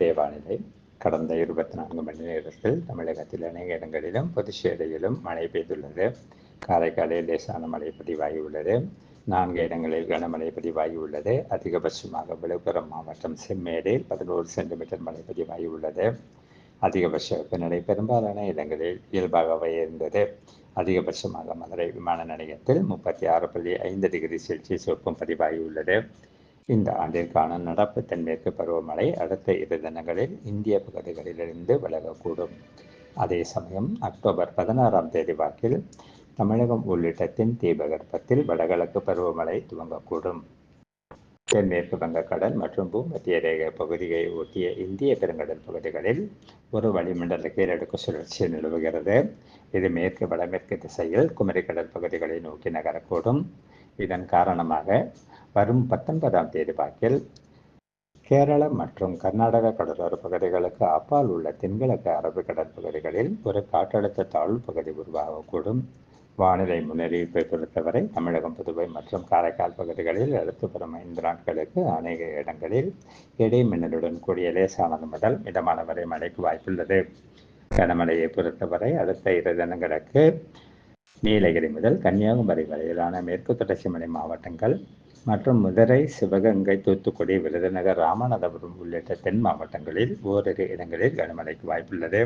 இன்றைய கடந்த இருபத்தி நான்கு மணி நேரத்தில் தமிழகத்தில் அநேக இடங்களிலும் புதுச்சேரியிலும் மழை பெய்துள்ளது. காரைக்காலில் லேசான மழை பதிவாகியுள்ளது. நான்கு இடங்களில் கனமழை பதிவாகியுள்ளது. அதிகபட்சமாக விழுப்புரம் மாவட்டம் செம்மேடில் பதினோரு சென்டிமீட்டர் மழை பதிவாகியுள்ளது. அதிகபட்ச வெப்பநிலை பெரும்பாலான இடங்களில் இயல்பாகவே இருந்தது அதிகபட்சமாக மதுரை விமான நிலையத்தில் முப்பத்தி ஆறு புள்ளி ஐந்து டிகிரி செல்சியஸ் வெப்பம் பதிவாகியுள்ளது. இந்த ஆண்டிற்கான நடப்பு தென்மேற்கு பருவமழை அடுத்த இரு தினங்களில் இந்திய பகுதிகளிலிருந்து விலகக்கூடும். அதே சமயம் அக்டோபர் பதினாறாம் தேதி வாக்கில் தமிழகம் உள்ளிட்ட தென் தீபகற்பத்தில் வடகிழக்கு பருவமழை துவங்கக்கூடும். தென்மேற்கு வங்கக்கடல் மற்றும் பூமத்திய ரேகை பகுதியை ஒட்டிய இந்திய பெருங்கடல் பகுதிகளில் ஒரு வளிமண்டல கீழடுக்கு சுழற்சி நிலவுகிறது. இது மேற்கு வடமேற்கு திசையில் குமரிக்கடல் பகுதிகளை நோக்கி நகரக்கூடும். இதன் காரணமாக வரும் பத்தொன்பதாம் தேதி வாக்கில் கேரள மற்றும் கர்நாடக கடலோர பகுதிகளுக்கு அப்பால் உள்ள தென்கிழக்கு அரபு பகுதிகளில் ஒரு காற்றழுத்த தாழ்வு பகுதி உருவாகக்கூடும். வானிலை முன்னறிவிப்பை பொறுத்தவரை தமிழகம் புதுவை மற்றும் காரைக்கால் பகுதிகளில் அடுத்து வரும் ஐந்து நாட்களுக்கு அநேக இடங்களில் இடைமின்னலுடன் கூடிய லேசானது முதல் மிதமான வரை மழைக்கு வாய்ப்புள்ளது. கனமழையை பொறுத்தவரை அடுத்த இரு தினங்களுக்கு நீலகிரி முதல் கன்னியாகுமரி வரையிலான மேற்கு தொடர்ச்சி மலை மாவட்டங்கள் மற்றும் மதுரை சிவகங்கை தூத்துக்குடி விருதுநகர் ராமநாதபுரம் உள்ளிட்ட தென் மாவட்டங்களில் ஓரிரு இடங்களில் கனமழைக்கு வாய்ப்புள்ளது.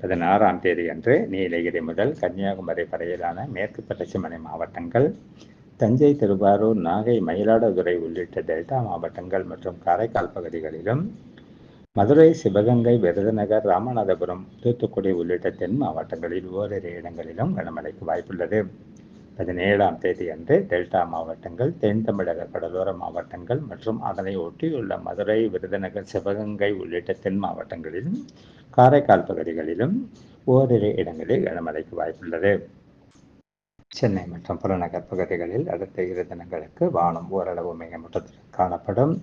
பதினாறாம் தேதி அன்று நீலகிரி முதல் கன்னியாகுமரி வரையிலான மேற்கு தொடர்ச்சி மலை மாவட்டங்கள் தஞ்சை திருவாரூர் நாகை மயிலாடுதுறை உள்ளிட்ட டெல்டா மாவட்டங்கள் மற்றும் காரைக்கால் பகுதிகளிலும் மதுரை சிவகங்கை விருதுநகர் ராமநாதபுரம் தூத்துக்குடி உள்ளிட்ட தென் மாவட்டங்களில் ஓரிரு இடங்களிலும் கனமழைக்கு வாய்ப்புள்ளது. பதினேழாம் தேதி அன்று டெல்டா மாவட்டங்கள் தென் தமிழக கடலோர மாவட்டங்கள் மற்றும் அதனை ஒட்டியுள்ள மதுரை விருதுநகர் சிவகங்கை உள்ளிட்ட தென் மாவட்டங்களிலும் காரைக்கால் பகுதிகளிலும் ஓரிரு இடங்களில் கனமழைக்கு வாய்ப்புள்ளது. சென்னை மற்றும் புறநகர் பகுதிகளில் அடுத்த இரு தினங்களுக்கு வானம் ஓரளவு மேகமூட்டத்துடன் காணப்படும்.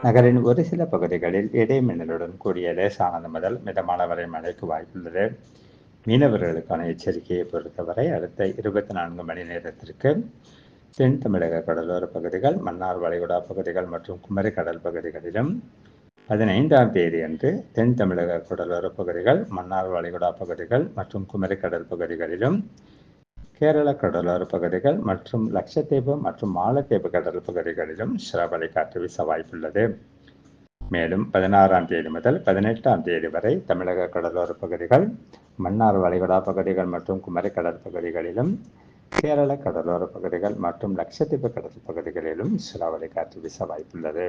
நகரின் ஒரு சில பகுதிகளில் இடைமின்னலுடன் கூடிய லேசானது முதல் மிதமான வரை மழைக்கு வாய்ப்புள்ளது. மீனவர்களுக்கான எச்சரிக்கையை பொறுத்தவரை அடுத்த இருபத்தி நான்கு மணி நேரத்திற்கு தென் தமிழக கடலோர பகுதிகள் மன்னார் வளைகுடா பகுதிகள் மற்றும் குமரி கடல் பகுதிகளிலும் பதினைந்தாம் தேதி அன்று தென் தமிழக கடலோர பகுதிகள் மன்னார் வளைகுடா பகுதிகள் மற்றும் குமரி கடல் பகுதிகளிலும் கேரள கடலோர பகுதிகள் மற்றும் லட்சத்தீவு மற்றும் மாலத்தீவு கடல் பகுதிகளிலும் சிறவலை காற்று வீச வாய்ப்புள்ளது. மேலும் பதினாறாம் தேதி முதல் பதினெட்டாம் தேதி வரை தமிழக கடலோர பகுதிகள் மன்னார் வளைகுடா பகுதிகள் மற்றும் குமரி கடல் பகுதிகளிலும் கேரள கடலோர பகுதிகள் மற்றும் லட்சத்தீவு கடல் பகுதிகளிலும் சிராவளி காற்று வீச வாய்ப்புள்ளது.